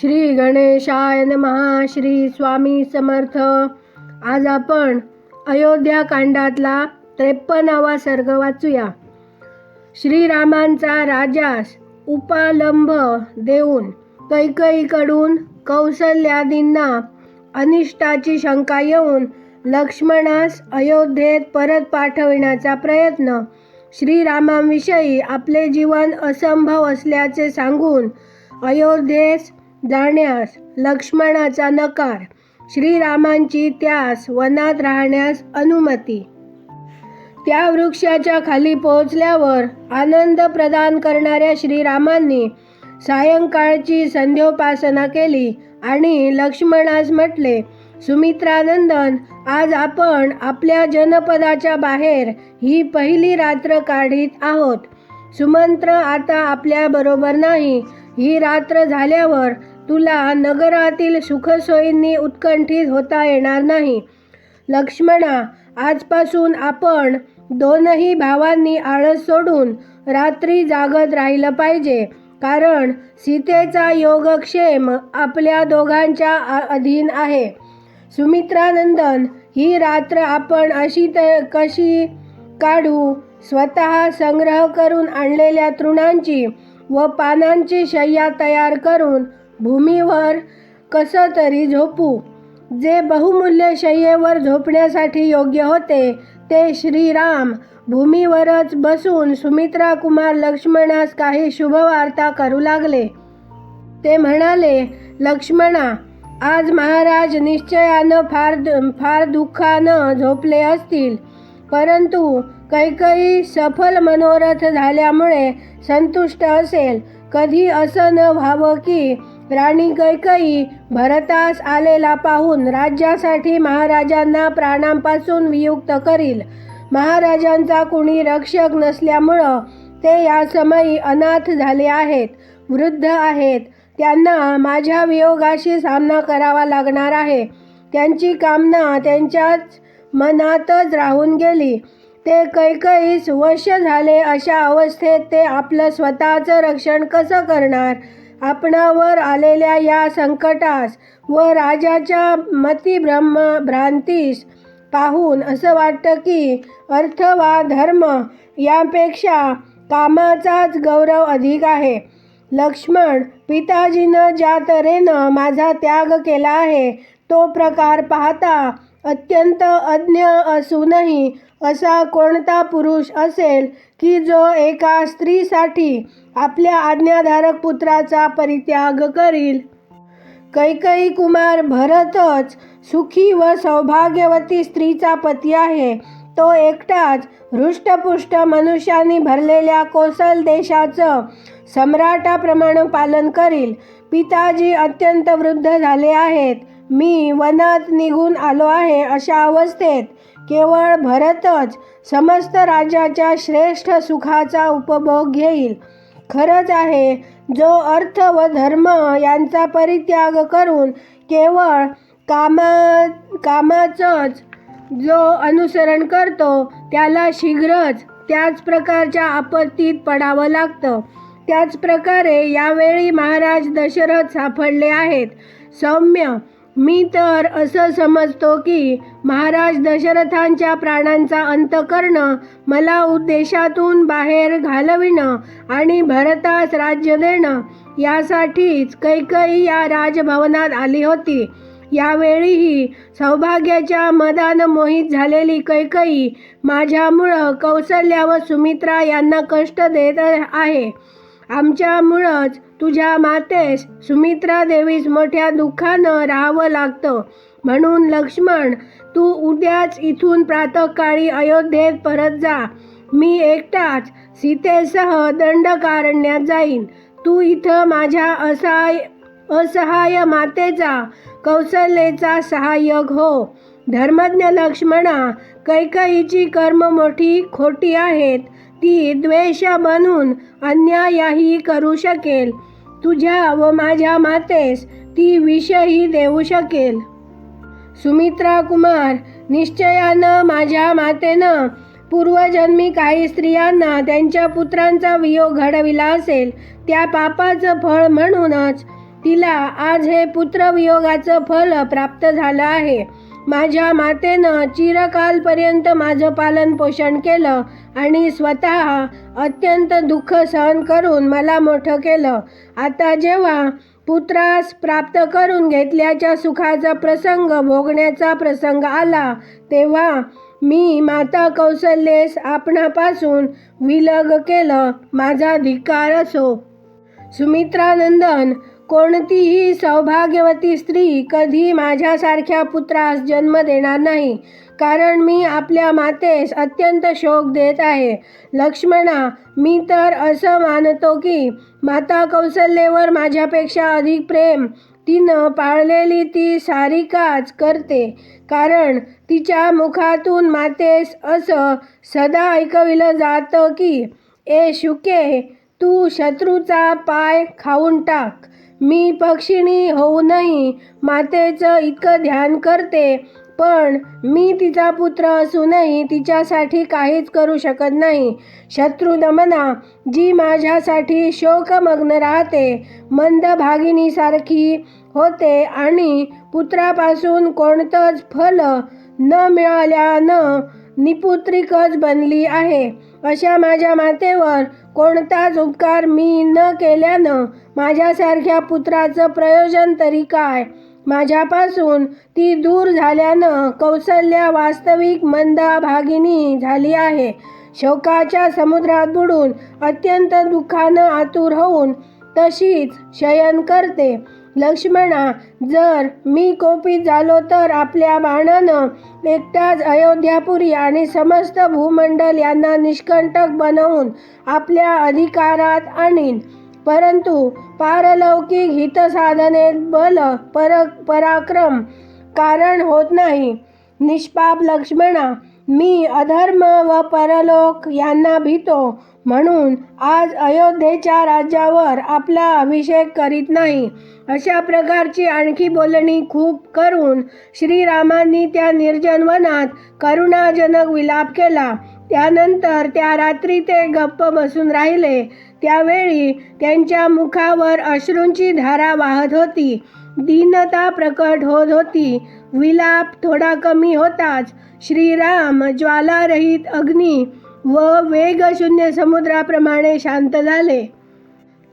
श्री गणेशाय नमः श्री स्वामी समर्थ. आज आपण अयोध्या कांडातला त्रेपन्नावा सर्ग वाचूया. श्रीरामांचा राजास उपालंब देऊन कैकईकडून कौसल्यादींना अनिष्टाची शंका येऊन लक्ष्मणास अयोध्येत परत पाठविण्याचा प्रयत्न श्रीरामांविषयी आपले जीवन असंभव असल्याचे सांगून अयोध्येस जाण्यास लक्ष्मणाचा नकार. श्रीरामांची त्यास वनात राहण्यास अनुमती. त्या वृक्षाच्या खाली पोहोचल्यावर आनंद प्रदान करणाऱ्या श्रीरामांनी सायंकाळची संध्योपासना केली आणि लक्ष्मणास म्हटले सुमित्रानंदन आज आपण आपल्या जनपदाच्या बाहेर ही पहिली रात्र काढीत आहोत. सुमंत्र आता आपल्या बरोबर नाही ही रात्र झाल्यावर तुला नगरातील सुखसोयींनी उत्कंठित होता येणार नाही. लक्ष्मणा आजपासून आपण दोनही भावांनी आळस सोडून रात्री जागत राहिलं पाहिजे. कारण सीतेचा योगक्षेम आपल्या दोघांच्या आ- अधीन आहे. सुमित्रानंदन ही रात्र आपण अशी त कशी काढू? स्वतः संग्रह करून आणलेल्या तृणांची व पानांची शय्या तयार करून भूमीवर कसं तरी झोपू. जे बहुमूल्य शय्येवर झोपण्यासाठी योग्य होते ते श्रीराम. भूमीवरच बसून सुमित्रा कुमार लक्ष्मणास काही शुभवार्ता करू लागले. ते म्हणाले लक्ष्मणा आज महाराज निश्चयानं फार फार दुःखानं झोपले असतील. परंतु कैकई सफल मनोरथ झाल्यामुळे संतुष्ट असेल. कधी असं न व्हावं की राणी कैकई भरतास आलेला पाहून राज्यासाठी महाराजांना प्राणांपासून वियुक्त करील. महाराजांचा कुणी रक्षक नसल्यामुळं ते या समयी अनाथ झाले आहेत वृद्ध आहेत. त्यांना माझ्या वियोगाशी सामना करावा लागणार आहे. त्यांची कामना त्यांच्याच मनातच राहून गेली. ते कैकईस वश झाले अशा अवस्थेत ते आपलं स्वतःचं रक्षण कसं करणार? आपणावर आलेल्या या संकटास व राजाच्या मतिभ्रम भ्रांतीस पाहून असं वाटतं की अर्थ वा धर्म यापेक्षा कामाचाच गौरव अधिक आहे. लक्ष्मण पिताजीनं ज्या तऱ्हेनं माझा त्याग केला आहे तो प्रकार पाहता अत्यंत अज्ञ असूनही असा कोणता पुरुष असेल की जो एका स्त्रीसाठी आपल्या आज्ञाधारक पुत्राचा परित्याग करील? कैकई कुमार भरतच सुखी व सौभाग्यवती स्त्रीचा पती आहे. तो एकटाच हृष्टपुष्ट मनुष्यांनी भरलेल्या कोसल देशाचं सम्राटाप्रमाणे पालन करील. पिताजी अत्यंत वृद्ध झाले आहेत. मी वनात निघून आलो आहे अशा अवस्थेत केवळ भरतच समस्त राज्याच्या श्रेष्ठ सुखाचा उपभोग घेईल. खरंच आहे जो अर्थ व धर्म यांचा परित्याग करून केवळ कामा कामाचंच जो अनुसरण करतो त्याला शीघ्रच त्याच प्रकारच्या आपत्तीत पडावं लागतं. त्याच प्रकारे यावेळी महाराज दशरथ सापडले आहेत. सौम्य मी तर असं समजतो की महाराज दशरथांच्या प्राणांचा अंत करणं मला उद्देशातून बाहेर घालविणं आणि भरतास राज्य देणं यासाठीच कैकई या राजभवनात आली होती. यावेळीही सौभाग्याच्या मदान मोहित झालेली कैकई माझ्यामुळं कौसल्या व सुमित्रा यांना कष्ट देत आहे. आमच्यामुळंच तुझ्या मातेस सुमित्रा देवीस मोठ्या दुःखानं राहावं लागतं. म्हणून लक्ष्मण तू उद्याच इथून प्रातःकाळी अयोध्येत परत जा. मी एकटाच सीतेसह दंडकारण्यात जाईन. तू इथं माझ्या असहाय असहाय मातेचा कौशल्याचा सहाय्यक हो. धर्मज्ञ लक्ष्मणा कैकईची कर्म मोठी खोटी आहेत. ती द्वेष बनून अन्यायही करू शकेल. तुझ्या व माझ्या मातेस ती विषही देऊ शकेल. सुमित्रा कुमार निश्चयानं माझ्या मातेनं पूर्वजन्मी काही स्त्रियांना त्यांच्या पुत्रांचा वियोग घडविला असेल त्या पापाचं फळ म्हणूनच तिला आज हे पुत्रवियोगाचं फल प्राप्त झालं आहे. माझ्या मातेनं चिरकालपर्यंत माझं पालन पोषण केलं आणि स्वतः अत्यंत दुःख सहन करून मला मोठं केलं. आता जेव्हा पुत्रास प्राप्त करून घेतल्याच्या सुखाचा प्रसंग भोगण्याचा प्रसंग आला तेव्हा मी माता कौशल्येस आपणापासून विलग केलं. माझा धिक्कार असो. सुमित्रानंदन कोणतीही सौभाग्यवती स्त्री कधी माझ्यासारख्या पुत्रास जन्म देणार नाही? कारण मी आपल्या मातेस अत्यंत शोक देत आहे. लक्ष्मणा मी तर असं मानतो की माता कौशल्येवर माझ्यापेक्षा अधिक प्रेम तिनं पाळलेली ती सारिकाच करते. कारण तिच्या मुखातून मातेस असं सदा ऐकविलं जातं की ए शुके तू शत्रूचा पाय खाऊन टाक. मी पक्षिणी होऊनही मातेचं इतकं ध्यान करते. पण मी तिचा पुत्र असूनही तिच्यासाठी काहीच करू शकत नाही. शत्रुदमना जी माझ्यासाठी शोकमग्न राहते मंदभागिनीसारखी होते आणि पुत्रापासून कोणतंच फल न मिळाल्यानं निपुत्रिकच बनली आहे. अशा माझ्या मातेवर कोणताच उपकार मी न केल्यानं माझ्यासारख्या पुत्राचं प्रयोजन तरी काय? माझ्यापासून ती दूर झाल्यानं कौशल्या वास्तविक मंदाभागिनी झाली आहे. शोकाच्या समुद्रात बुडून अत्यंत दुःखानं आतुर होऊन तशीच शयन करते. लक्ष्मणा जर मी कोपित झालो तर आपल्या बाणानं एकटाच अयोध्यापुरी आणि समस्त भूमंडल यांना निष्कंटक बनवून आपल्या अधिकारात आणीन. परंतु पारलौकिक हितसाधनेत बल पर पराक्रम कारण होत नाही. निष्पाप लक्ष्मणा मी अधर्म व परलोक यांना भीतो. म्हणून आज अयोध्येच्या राज्यावर आपला अभिषेक करीत नाही. अशा प्रकारची आणखी बोलणी खूप करून श्रीरामांनी त्या निर्जन वनात करुणाजनक विलाप केला. त्यानंतर त्या रात्री ते गप्प बसून राहिले. त्यावेळी त्यांच्या मुखावर अश्रूंची धारा वाहत होती. दीनता प्रकट होत होती. विलाप थोडा कमी होताच. श्रीराम ज्वालारहित अग्नी व वेगशून्य समुद्राप्रमाणे शांत झाले.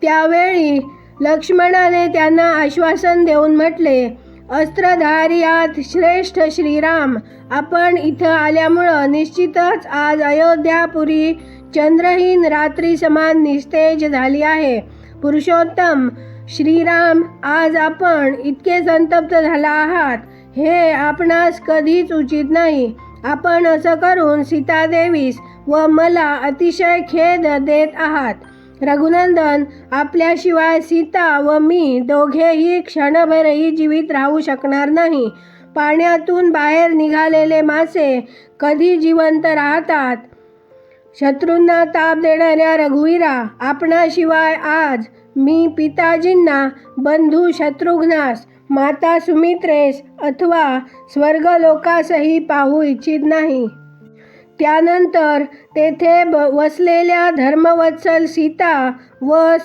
त्यावेळी लक्ष्मणाने त्यांना आश्वासन देऊन म्हटले अस्त्रधार्यात श्रेष्ठ श्रीराम आपण इथं आल्यामुळं निश्चितच आज अयोध्यापुरी चंद्रहीन रात्री समान निस्तेज झाली आहे. पुरुषोत्तम श्रीराम आज आपण इतके संतप्त झाला आहात. हे आपणास कधीच उचित नाही. आपण असं करून सीतादेवीस व मला अतिशय खेद देत आहात. रघुनंदन आपल्याशिवाय सीता व मी दोघेही क्षणभरही जीवित राहू शकणार नाही. पाण्यातून बाहेर निघालेले मासे कधी जिवंत राहतात? शत्रूंना ताप देणाऱ्या रघुवीरा आपणाशिवाय आज मी पिताजींना बंधू शत्रुघ्नास माता सुमित्रेस अथवा स्वर्गलोकासही पाहू इच्छित नाही. त्यानंतर तेथे ब वसलेल्या धर्मवत्सल सीता व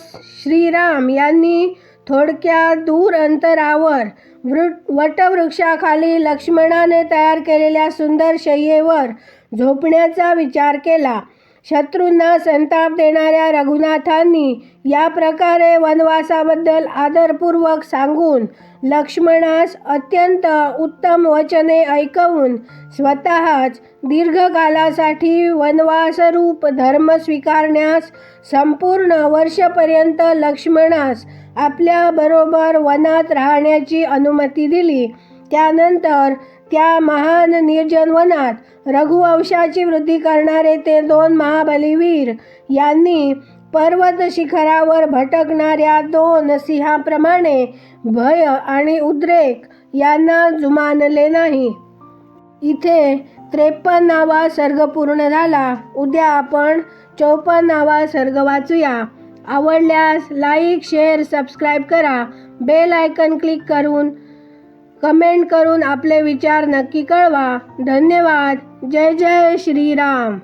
श्रीराम यांनी थोडक्या दूर अंतरावर वृ वटवृक्षाखाली लक्ष्मणाने तयार केलेल्या सुंदर शय्येवर झोपण्याचा विचार केला. शत्रूंना संताप देणाऱ्या रघुनाथांनी या प्रकारे वनवासाबद्दल आदरपूर्वक सांगून लक्ष्मणास अत्यंत उत्तम वचने ऐकवून स्वतःच दीर्घकालासाठी वनवासरूप धर्म स्वीकारण्यास संपूर्ण वर्षपर्यंत लक्ष्मणास आपल्याबरोबर वनात राहण्याची अनुमती दिली. त्यानंतर त्या महान निर्जन वनात रघुवंशाची वृद्धी करणारे ते दोन महाबलीवीर यांनी पर्वत शिखरावर भटकणाऱ्या दोन सिंहाप्रमाणे भय आणि उद्रेक यांना जुमानले नाही. इथे त्रेपन्नावा सर्ग पूर्ण झाला. उद्या आपण चौपन्नावा सर्ग वाचूया. आवडल्यास लाईक शेअर सबस्क्राईब करा. बेल आयकन क्लिक करून कमेंट करून आपले विचार नक्की कळवा. धन्यवाद. जय जय श्रीराम.